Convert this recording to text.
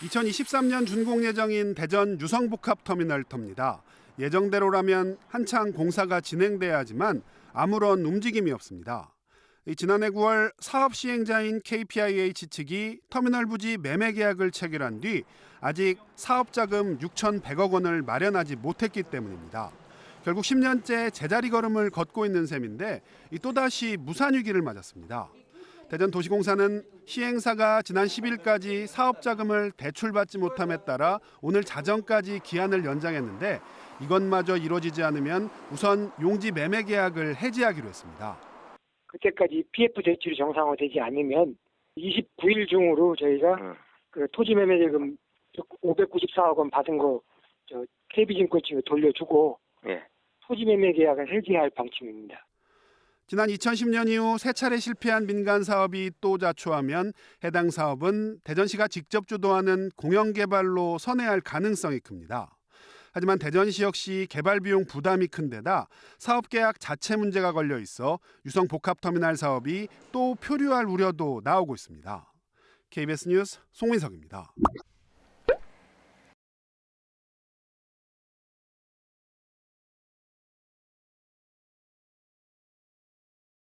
2023년 준공 예정인 대전 유성복합터미널터입니다. 예정대로라면 한창 공사가 진행돼야 하지만 아무런 움직임이 없습니다. 이 지난해 9월 사업 시행자인 KPIH 측이 터미널 부지 매매 계약을 체결한 뒤 아직 사업 자금 6,100억 원을 마련하지 못했기 때문입니다. 결국 10년째 제자리 걸음을 걷고 있는 셈인데 이 또다시 무산 위기를 맞았습니다. 대전 도시공사는 시행사가 지난 10일까지 사업 자금을 대출받지 못함에 따라 오늘 자정까지 기한을 연장했는데 이것마저 이루어지지 않으면 우선 용지 매매 계약을 해지하기로 했습니다. 그때까지 PF 대출이 정상화되지 않으면 29일 중으로 저희가 응. 그 토지 매매 대금 594억 원 받은 거저 KB증권 측에 돌려주고 예. 토지 매매 계약을 해지할 방침입니다. 지난 2010년 이후 세 차례 실패한 민간 사업이 또 자초하면 해당 사업은 대전시가 직접 주도하는 공영 개발로 선회할 가능성이 큽니다. 하지만 대전시 역시 개발 비용 부담이 큰 데다 사업 계약 자체 문제가 걸려 있어 유성 복합터미널 사업이 또 표류할 우려도 나오고 있습니다. KBS 뉴스 송민석입니다.